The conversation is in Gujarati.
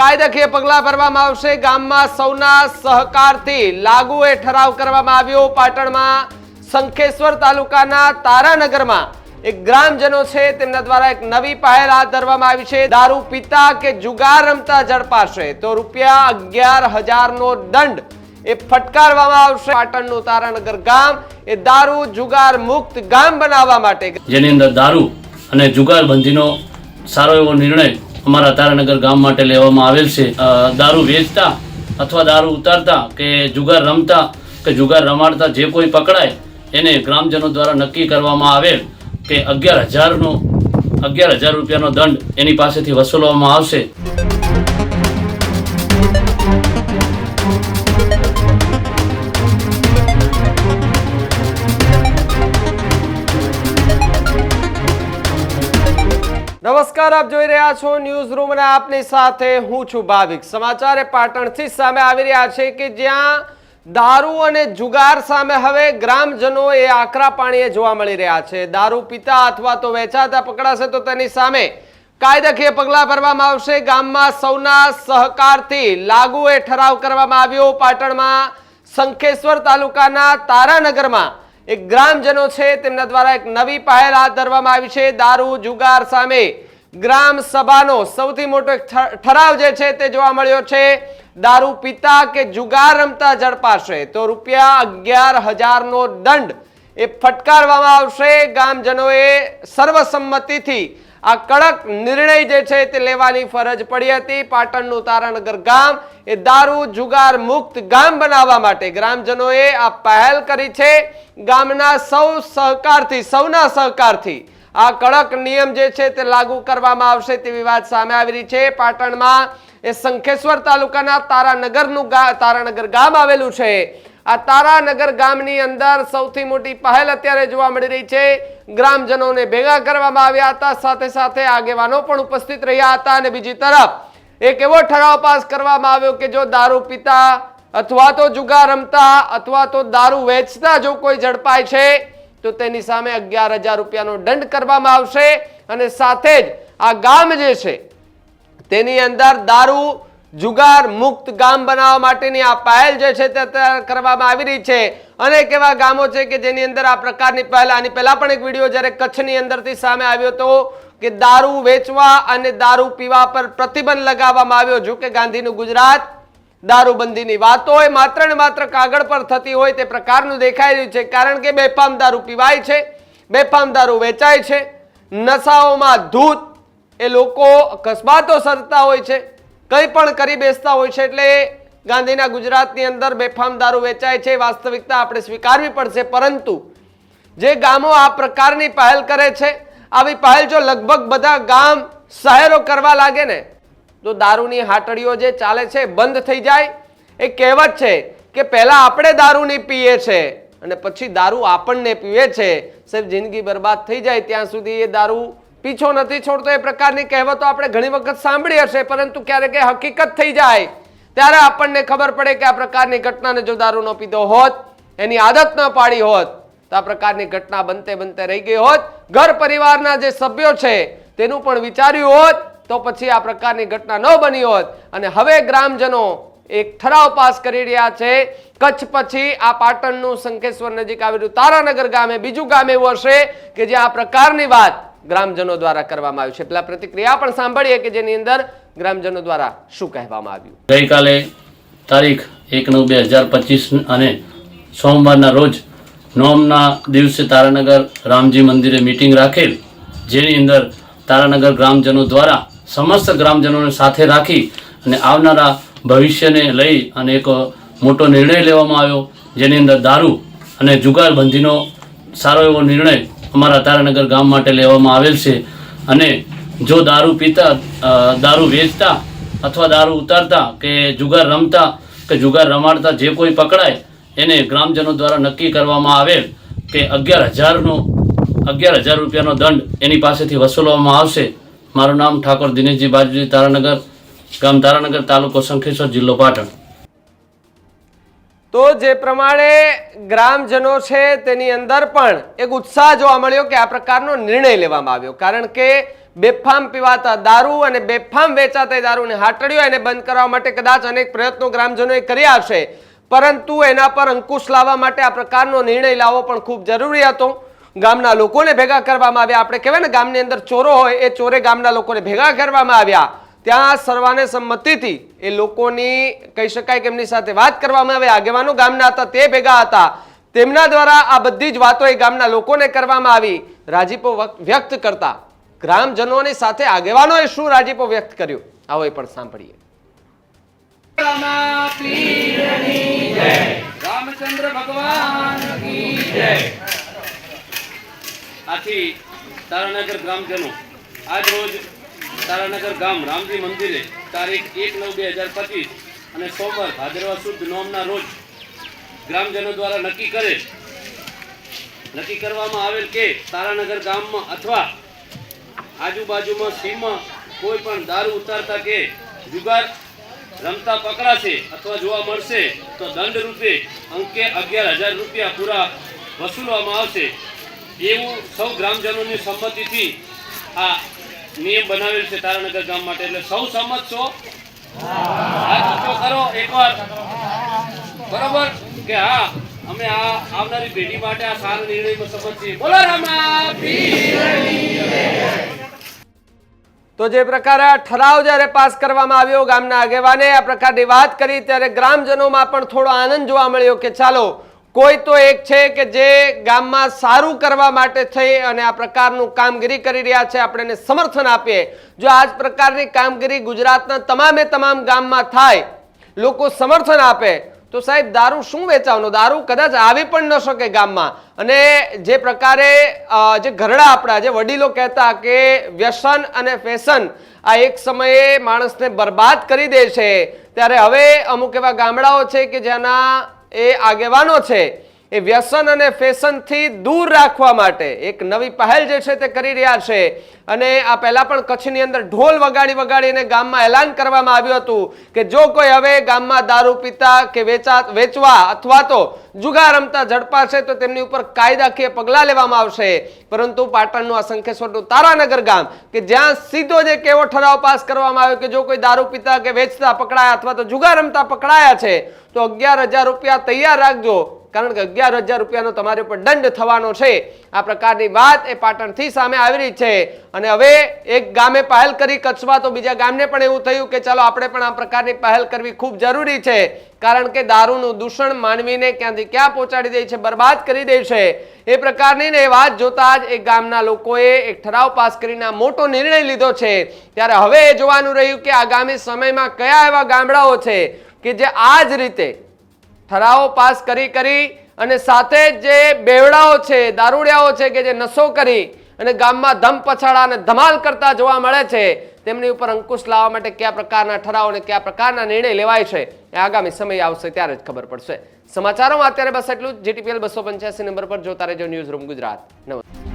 કાયદાકીય પગલાં ભરવામાં આવશે. ગામમાં સૌના સહકારથી લાગુ એ ઠરાવ કરવામાં આવ્યો. પાટણમાં શંખેશ્વર તાલુકાના તારાનગરમાં એક ગ્રામજનો છે, તેમના દ્વારા એક નવી પહેલ હાથ ધરવામાં આવી છે. દારૂ પીતા કે જુગાર રમતા ઝડપાશે તો રૂપિયા અગિયાર હજારનો દંડ એ ફટકારવામાં આવશે. પાટણનું તારાનગર ગામ એ દારૂ જુગાર મુક્ત ગામ બનાવવા માટે જેની અંદર દારૂ અને જુગારબંધીનો સારો એવો નિર્ણય અમારા તારાનગર ગામ માટે લેવામાં આવેલ છે. દારૂ વેચતા અથવા દારૂ ઉતારતા કે જુગાર રમતા કે જુગાર રમાડતા જે કોઈ પકડાય, એને ગ્રામજનો દ્વારા નક્કી કરવામાં આવેલ કે અગિયાર હજારનો, અગિયાર હજાર રૂપિયાનો દંડ એની પાસેથી વસૂલવામાં આવશે. નમસ્કાર, આપ જોઈ રહ્યા છો ન્યૂઝ રૂમ અને આપની સાથે હું છું ભાવિક. સમાચાર પાટણથી સામે આવી રહ્યા છે કે જ્યાં દારૂ અને જુગાર સામે હવે ગ્રામજનો એ આકરા પાણીએ જોવા મળી રહ્યા છે. દારૂ પીતા અથવા તો વેચાતા પકડાશે તો તેની સામે કાયદાકીય પગલાં ભરવામાં આવશે. ગામમાં સૌના સહકારથી લાગુ એ ઠરાવ કરવામાં આવ્યો. પાટણમાં શંખેશ્વર તાલુકાના તારાનગરમાં એક ગ્રામજનો છે, તેમના દ્વારા એક નવી પહેલ હાથ ધરવામાં આવી છે, દારૂ, જુગાર સામે ગ્રામ સભાનો સૌથી મોટો ઠરાવ જે છે તે જોવા મળ્યો છે, દારૂ પીતા કે જુગાર રમતા ઝડપાશે, તો રૂપિયા અગિયાર હજારનો દંડ એ ફટકારવામાં આવશે. ગામજનોએ સર્વસંમતિથી આ કડક નિર્ણય જે છે તે લેવાની ફરજ પડી હતી. પાટણનું તારણગર ગામ એ દારૂ જુગાર મુક્ત ગામ બનાવવા માટે ગ્રામજનોએ આ પહેલ કરી છે. ગામના સૌ સહકારથી, સૌના સહકારથી આ કડક નિયમ જે છે તે લાગુ કરવામાં આવશે તેવી વાત સામે આવી રહી છે. પાટણમાં એ શંખેશ્વર તાલુકાના તારાનગરનું ગા, તારાનગર ગામ આવેલું છે. આ તારાનગર ગામની અંદર સૌથી મોટી પહેલ અત્યારે જોવા મળી રહી છે. ગ્રામજનોને ભેગા કરવામાં આવ્યા હતા. સાથે સાથે આગેવાનો પણ ઉપસ્થિત રહ્યા હતા અને બીજી તરફ એક એવો ઠરાવ પાસ કરવામાં આવ્યો કે જો દારૂ પીતા અથવા તો જુગાર રમતા અથવા તો દારૂ વેચતા જો કોઈ ઝડપાય છે, તો તેની સામે અગિયાર હજાર રૂપિયાનો દંડ કરવામાં આવશે. અને સાથે જ આ ગામ જે છે, તેની અંદર દારૂ જુગાર મુક્ત ગામ બનાવવા માટેની આ પહેલ જે છે તે કરવામાં આવી રહી છે. અનેક એવા ગામો છે કે જેની અંદર આ પ્રકારની પહેલ, આની પહેલા પણ એક વીડિયો જ્યારે કચ્છની અંદરથી સામે આવ્યો હતો કે દારૂ વેચવા અને દારૂ પીવા પર પ્રતિબંધ લગાવવામાં આવ્યો. જો કે ગાંધીનું ગુજરાત દારૂબંધીની વાતો એ માત્ર ને માત્ર કાગળ પર થતી હોય તે પ્રકારનું દેખાઈ રહ્યું છે. કારણ કે બેફામ દારૂ પીવાય છે, બેફામ દારૂ વેચાય છે. નશાઓમાં ધૂત એ લોકો અકસ્માતો સર્જતા હોય છે. કંઈ પણ કરી બેસતા હોય છે એટલે ગાંધીના ગુજરાતની અંદર બેફામ દારૂ વેચાય છે, વાસ્તવિકતા આપણે સ્વીકારવી પડશે. પરંતુ જે ગામો આ પ્રકારની પહેલ કરે છે, આવી પહેલ જો લગભગ બધા ગામ શહેરો કરવા લાગે ને, તો દારૂની હાટડીઓ જે ચાલે છે બંધ થઈ જાય. એ કહેવત છે કે પહેલાં આપણે દારૂ નહીં પીએ છે અને પછી દારૂ આપણને પીવે છે. સાહેબ, જિંદગી બરબાદ થઈ જાય ત્યાં સુધી એ દારૂ પીછો નથી છોડતો એ પ્રકારની કહેવતો આપણે ઘણી વખત સાંભળી હશે, પરંતુ ક્યારેક હકીકત થઈ જાય. ત્યારે આપણને ખબર પડે કે આ પ્રકારની ઘટનાને જો દારૂ ન પીધો હોત, એની આદત ન પાડી હોત, તો આ પ્રકારની ઘટના બનતે બનતે રહી ગઈ હોત. ઘર પરિવારના જે સભ્યો છે, તેનું પણ વિચાર્યું હોત, તો પછી આ પ્રકારની ઘટના ન બની હોત. અને હવે ગ્રામજનો એક ઠરાવ પાસ કરી રહ્યા છે. કચ્છ પછી આ પાટણનું શંખેશ્વર નજીક આવેલું તારાનગર ગામે બીજું ગામ એવું હશે કે જે આ પ્રકારની વાત ગ્રામજનો દ્વારા કરવામાં આવ્યું છે. પેલા પ્રતિક્રિયા પણ સાંભળીએ કે જેની અંદર ગ્રામજનો દ્વારા શું કહેવામાં આવ્યું? ગઈકાલે તારીખ એક નવ બે હજાર પચીસ અને સોમવારના રોજ નોમના દિવસે તારાનગર રામજી મંદિરે મિટિંગ રાખેલ, જેની અંદર તારાનગર ગ્રામજનો દ્વારા સમસ્ત ગ્રામજનોને સાથે રાખી અને આવનારા ભવિષ્યને લઈ અને એક મોટો નિર્ણય લેવામાં આવ્યો, જેની અંદર દારૂ અને જુગારબંધીનો સારો એવો નિર્ણય અમારા તારાનગર ગામ માટે લેવામાં આવેલ છે. અને જો દારૂ પીતા દારૂ વેચતા અથવા દારૂ ઉતારતા કે જુગાર રમતા કે જુગાર રમાડતા જે કોઈ પકડાય, એને ગ્રામજનો દ્વારા નક્કી કરવામાં આવેલ કે અગિયાર હજારનો, અગિયાર હજાર રૂપિયાનો દંડ એની પાસેથી વસૂલવામાં આવશે. મારું નામ ઠાકોર દિનેશજી બાજુજી તારાનગર ગામ, તારાનગર તાલુકો શંખેશ્વર જિલ્લો પાટણ. તો જે પ્રમાણે ગ્રામજનો છે તેની અંદર પણ એક ઉત્સાહ જોવા મળ્યો કે આ પ્રકારનો નિર્ણય લેવામાં આવ્યો. કારણ કે બેફામ પીવાતા દારૂ અને બેફામ વેચાતા દારૂને હાટડીઓ એને બંધ કરવા માટે કદાચ અનેક પ્રયત્નો ગ્રામજનોએ કર્યા હશે. પરંતુ એના પર અંકુશ લાવવા માટે આ પ્રકારનો નિર્ણય લાવવો પણ ખૂબ જરૂરી હતો. ગામના લોકોને ભેગા કરવામાં આવ્યા. આપણે કહેવાય ને ગામની અંદર ચોરો હોય એ ચોરે ગામના લોકોને ભેગા કરવામાં આવ્યા. ત્યાં સર્વાને સંમતિથી એ લોકોની, કહી શકાય કે એમની સાથે વાત કરવામાં આવે, આગેવાનો ગામના હતા, તે ભેગા હતા. તેમના દ્વારા આ બધી જ વાતો એ ગામના લોકોને કરવામાં આવી. રાજીપો વ્યક્ત કરતા. ગ્રામજનોની સાથે આગેવાનોએ શું રાજીપો વ્યક્ત કર્યો? આવો એ પણ સાંભળીએ. રામચંદ્ર ભગવાન આથી તારાનગર ગ્રામજનો આજ રોજ તારાનગર ગામ રામજી મંદિરે તારીખ એક નવ બે હજાર પચીસ અને સોમવાર ભાદરવા સુદ નોમના રોજ ગ્રામજનો દ્વારા નક્કી કરે નક્કી કરવામાં આવેલ કે તારાનગર ગામમાં અથવા આજુબાજુમાં સીમમાં કોઈ પણ દારૂ ઉતારતા કે જુગાર રમતા પકડાશે અથવા જોવા મળશે તો દંડ રૂપે અંકે અગિયાર હજાર રૂપિયા પૂરા વસૂલવામાં આવશે. એવું સૌ ગ્રામજનોની સંમતિથી આ નિયમ બનાવેલ છે તારાનગર ગામ માટે. એટલે સૌ સહમત છો? કરો એકવાર. બરોબર? કે હા, અમે આ આવનારી પેઢી માટે આ સારા નિર્ણયમાં સંમત છીએ. બોલો રામા તો જે પ્રકારે ઠરાવ જ્યારે પાસ કરવામાં આવ્યો ગામના આગેવાને, આ પ્રકારની વાત કરી, ત્યારે ગ્રામજનોમાં પણ થોડો આનંદ જોવા મળ્યો કે ચાલો કોઈ તો એક છે કે જે ગામમાં સારું કરવા માટે થઈ અને આ પ્રકારનું કામગીરી કરી રહ્યા છે, આપણે એને સમર્થન આપીએ. જો આ જ પ્રકારની કામગીરી ગુજરાતના તમામે તમામ ગામમાં થાય, લોકો સમર્થન આપે, તો સાહેબ દારૂ શું વેચાવનો? દારૂ કદાચ આવી પણ ન શકે ગામમાં. અને જે પ્રકારે જે ઘરડા આપણા, જે વડીલો કહેતા કે વ્યસન અને ફેશન આ એક સમયે માણસને બરબાદ કરી દે છે, ત્યારે હવે અમુક એવા ગામડાઓ છે કે જેના એ આગેવાનો છે. એ વ્યસન અને ફેશનથી દૂર રાખવા માટે એક નવી પહેલ જે છે તે કરી રહ્યા છે. અને આ પહેલા પણ કચ્છની અંદર ઢોલ વગાડી વગાડીને ગામમાં એલાન કરવામાં આવ્યું હતું કે જો કોઈ હવે ગામમાં દારૂ પીતા કે વેચા, વેચવા અથવા તો જુગાર રમતા ઝડપાશે તો તેમની ઉપર કાયદાકીય પગલાં લેવામાં આવશે. પરંતુ પાટણનું આ શંખેશ્વરનું તારાનગર ગામ કે જ્યાં સીધો જે કેવો ઠરાવ પાસ કરવામાં આવ્યો કે જો કોઈ દારૂ પીતા કે વેચતા, પકડાયા અથવા તો જુગાર રમતા, પકડાયા છે, તો અગિયાર હજાર રૂપિયા તૈયાર રાખજો. કારણ કે અગિયાર હજાર રૂપિયાનો તમારે પર દંડ થવાનો છે. આ પ્રકારની વાત એ પાટણથી સામે આવી રહી છે. અને હવે એક ગામે પહેલ કરી કચ્છમાં તો બીજા ગામને પણ એવું થયું કે ચાલો આપણે પણ આ પ્રકારની પહેલ કરવી ખૂબ જરૂરી છે. કારણ કે દારૂનું દૂષણ માનવીને ક્યાંથી ક્યાં પહોંચાડી દે છે, બરબાદ કરી દે છે. એ પ્રકારની ને વાત જોતા જ એ ગામના લોકોએ એક ઠરાવ પાસ કરીને મોટો નિર્ણય લીધો છે. ત્યારે હવે એ જોવાનું રહ્યું કે આગામી સમયમાં કયા એવા ગામડાઓ છે કે જે આ જ રીતે ઠરાવો પાસ કરી કરી અને સાથે જ બેવડાઓ છે, દારૂડિયાઓ છે કે જે નશો કરી અને ગામમાં ધમ પછાડા અને ધમાલ કરતા જોવા મળે છે, તેમની ઉપર અંકુશ લાવવા માટે કયા પ્રકારના ઠરાવ અને કયા પ્રકારના નિર્ણય લેવાય છે એ આગામી સમય આવશે ત્યારે જ ખબર પડશે. સમાચારોમાં અત્યારે બસ એટલું જ. જીટીપીએલ બસો પંચ્યાસી નંબર પર જોતા રહેજો ન્યૂઝ રૂમ ગુજરાત. નમસ્કાર.